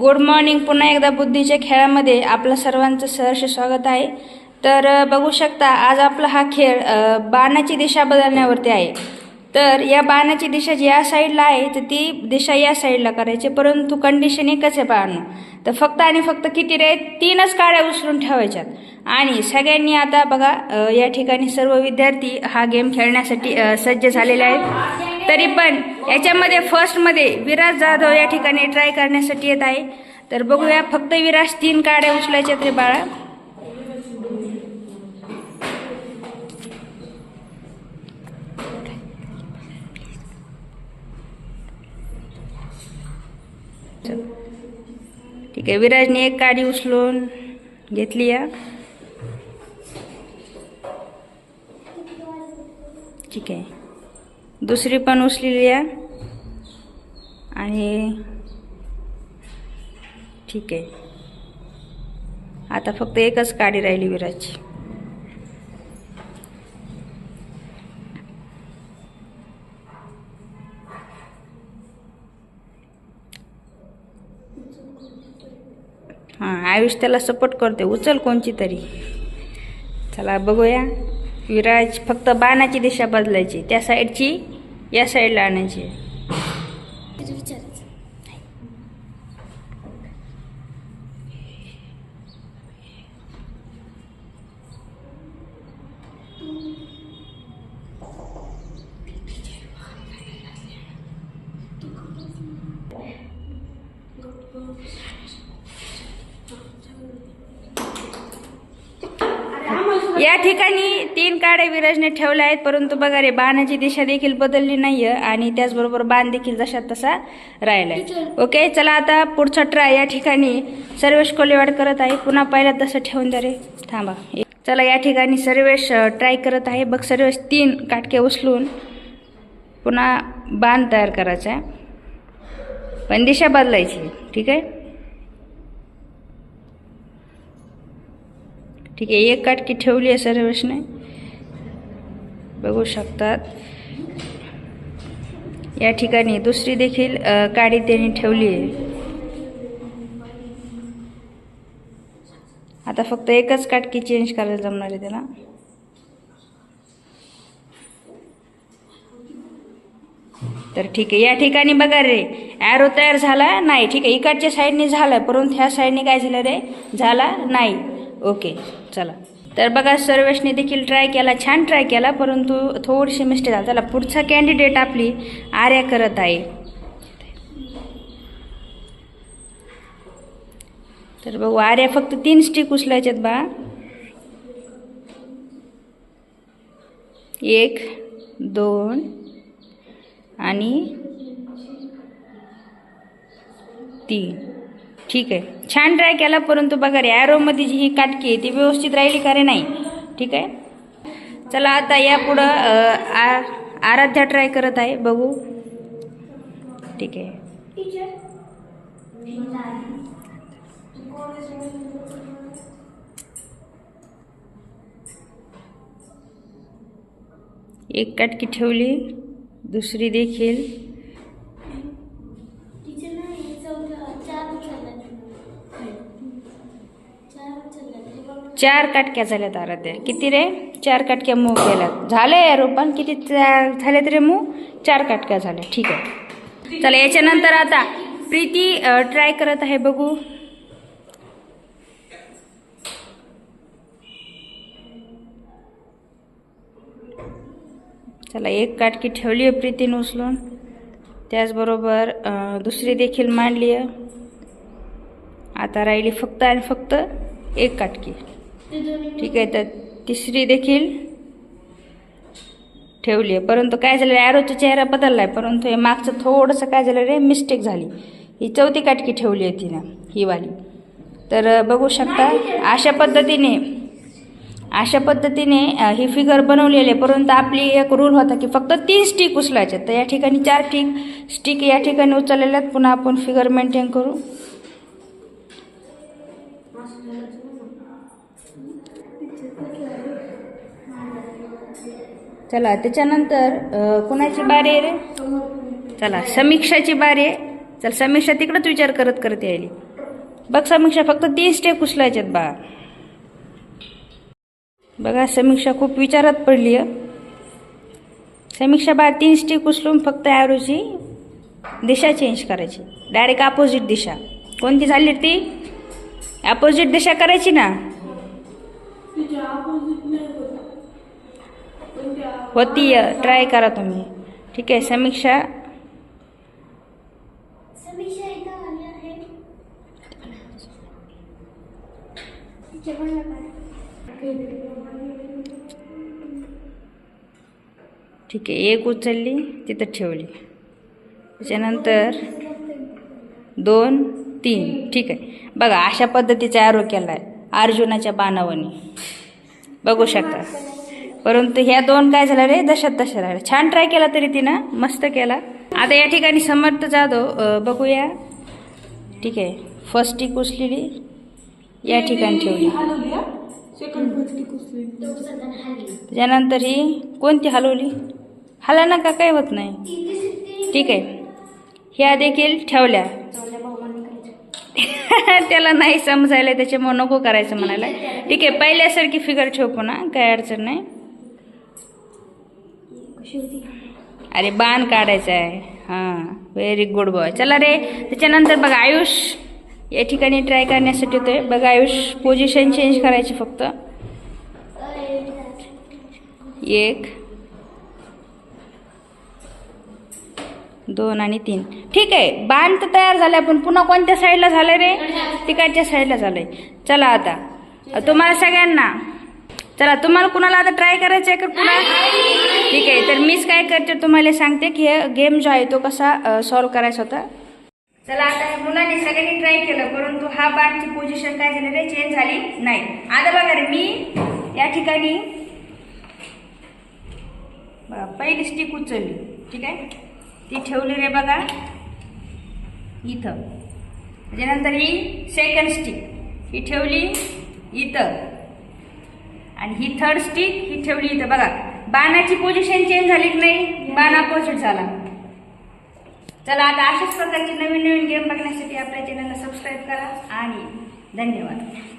Good morning पुन्हा एकदा बुद्धीच्या खेळामध्ये आपलं सर्वांचं सहर्ष स्वागत आहे. तर बघू शकता आज आपला हा खेळ बाणाची दिशा बदलण्यावरती आहे. तर या बाणाची दिशा जी या साईडला आहे तर ती दिशा या साईडला करायची परंतु कंडिशन एकच आहे बाण. तर फक्त आणि फक्त किती रे? तीनच काड्या उचलून ठेवायच्यात. आणि सगळ्यांनी आता बघा या ठिकाणी सर्व विद्यार्थी हा गेम खेळण्यासाठी सज्ज झालेले आहेत. तरी पण याच्यामध्ये फर्स्टमध्ये विराज जाधव या ठिकाणी ट्राय करण्यासाठी येत आहे. तर बघूया फक्त विराज तीन काड्या उचलायच्या तरी बाळा. ठीक आहे विराजने एक काडी उचलून घेतली या. ठीक आहे. दुसरी पण उचलेली आहे. आणि ठीक आहे. आता फक्त एकच काडी राहिली विराजची. हां आयुष त्याला सपोर्ट करते उचल कोणची तरी. चला बघूया. विराज फक्त बाणाची दिशा बदलायची त्या साईडची या साईडला आणायची या ठिकाणी तीन काड्या विराजने ठेवल्या आहेत परंतु बघा रे बाणाची दिशा देखील बदलली नाहीये आणि त्याचबरोबर बाण देखील जशा तसा राहिलाय. ओके चला आता पुढचा ट्राय या ठिकाणी सर्वेश कोलेवाड करत आहे. पुन्हा पहिल्या तसं ठेवून द्या रे. थांबा. चला या ठिकाणी सर्वेश ट्राय करत आहे. बघ सर्वेश तीन काटके उचलून पुन्हा बाण तयार करायचा आहे. पण दिशा बदलायची ठीक आहे? ठीक आहे एक काटकी ठेवली आहे सर्वेशने बघू शकतात. या ठिकाणी दुसरी देखील काडी त्यांनी ठेवली आहे. आता फक्त एकच काटकी चेंज करायला जमणार आहे त्याला. तर ठीक आहे या ठिकाणी बघा रे. ॲरो तयार झाला? नाही. ठीक आहे इकडच्या साईडने झाला परंतु ह्या साईडने काय झालं रे? झाला? नाही. ओके चला. तर बघा सर्वेशने देखील ट्राय केला छान ट्राय केला परंतु थोडीशी मिस्टेक झाला. चला पुढचा कॅन्डिडेट आपली आर्या करत आहे. तर बघू आर्या फक्त तीन स्टिक उचलायच्यात बा. एक दोन आणि तीन. ठीक आहे. छान ट्राय केला परंतु बघा रे ॲरोमध्ये जी ही काटकी आहे ती व्यवस्थित राहिली का रे नाही? ठीक आहे. चला आता यापुढं आ आराध्या ट्राय करत आहे बघू. ठीक आहे. एक काटकी ठेवली दुसरी देखील. चार काटक्या झाल्यात आराध्या. किती रे? चार काटक्या मूग केल्यात. झाले रोपण किती चा- झाले रे मूग चार काटक्या झाल्या. ठीक आहे. चला याच्यानंतर आता प्रीती ट्राय करत आहे बघू. चला एक काटकी ठेवली आहे प्रीतीने उचलून. त्याचबरोबर दुसरी देखील मांडली आहे. आता राहिली फक्त आणि फक्त एक काटकी ठीक आहे तर तिसरी देखील ठेवली आहे. परंतु काय झालं ॲरोचा चेहरा बदलला आहे परंतु हे मागचं थोडंसं काय झालं रे मिस्टेक झाली. ही चौथी काटकी ठेवली आहे तिनं ही वाली. तर बघू शकता अशा पद्धतीने अशा पद्धतीने ही फिगर बनवलेली आहे. परंतु आपली एक रूल होता की फक्त तीन स्टिक उचलायच्या तर या ठिकाणी चार टिक स्टिक या ठिकाणी उचललेल्या आहेत. पुन्हा आपण फिगर मेंटेन करू. चला त्याच्यानंतर कुणाची बारी आहे रे? चला समीक्षाची बारी आहे. चल समीक्षा तिकडंच विचार करत करत यायली. बघ समीक्षा फक्त तीन स्टेप उचलायच्यात बा बघा समीक्षा खूप विचारात पडली आहे समीक्षा बा तीन स्टेप उचलून फक्त ॲरोची दिशा चेंज करायची. डायरेक्ट अपोजिट दिशा. कोणती झाली ती? अपोजिट दिशा करायची ना? होती ट्राय करा तुम्ही. ठीक आहे समीक्षा. ठीक आहे एक उचलली तिथं ठेवली. त्याच्यानंतर दोन तीन. ठीक आहे. बघा अशा पद्धतीचा आरोग्य केला आहे अर्जुनाच्या बाणावनी बघू शकता. परंतु ह्या दोन काय झाल्या रे? दशात दशा राहिल्या छान ट्राय केला तरी तिनं मस्त केला. आता या ठिकाणी समर्थ जाधव बघूया. ठीक आहे. फर्स्ट टीक उचलेली या ठिकाणी ठेवली. त्याच्यानंतर ही कोणती हलवली? हला नका काय होत नाही. ठीक आहे. ह्या देखील ठेवल्या. त्याला नाही समजायला त्याच्यामुळे नको करायचं म्हणायला. ठीक आहे. पहिल्यासारखी फिगर ठेव पुन्हा. काय अडचण नाही. अरे बाण काढायचा आहे हां व्हेरी गुड बॉय चला रे त्याच्यानंतर बघा आयुष या ठिकाणी ट्राय करण्यासाठी होतोय बघा आयुष पोझिशन चेंज करायची फक्त. एक दोन आणि तीन. ठीक आहे बाण तर तयार झालाय पण पुन्हा कोणत्या साईडला झालं रे? तिकडच्या साईडला झालंय. चला आता. तुम्हाला सगळ्यांना चला तुम्हाला कुणाला आता ट्राय करायचं आहे का कुणाला? ठीक आहे तर मीच काय करते तुम्हाला सांगते की हे गेम जो आहे तो कसा सॉल्व्ह करायचा होता. चला आता ह्या मुलांनी सगळ्यांनी ट्राय केलं परंतु हा बाणची पोझिशन काय झाली रे? चेंज झाली नाही. आता बघा रे मी या ठिकाणी पहिली स्टिक उचलली. ठीक आहे? ती ठेवली रे बघा. इथं. त्याच्यानंतर ही सेकंड स्टिक ही ठेवली इथं. आणि ही थर्ड स्टिक ही ठेवली इथं. बघा बाणाची पोझिशन चेंज झाली की नाही? बाण अपोजिट झाला. चला आता अशाच प्रकारची नवीन नवीन गेम बघण्यासाठी आपल्या चॅनलला सबस्क्राईब करा आणि धन्यवाद.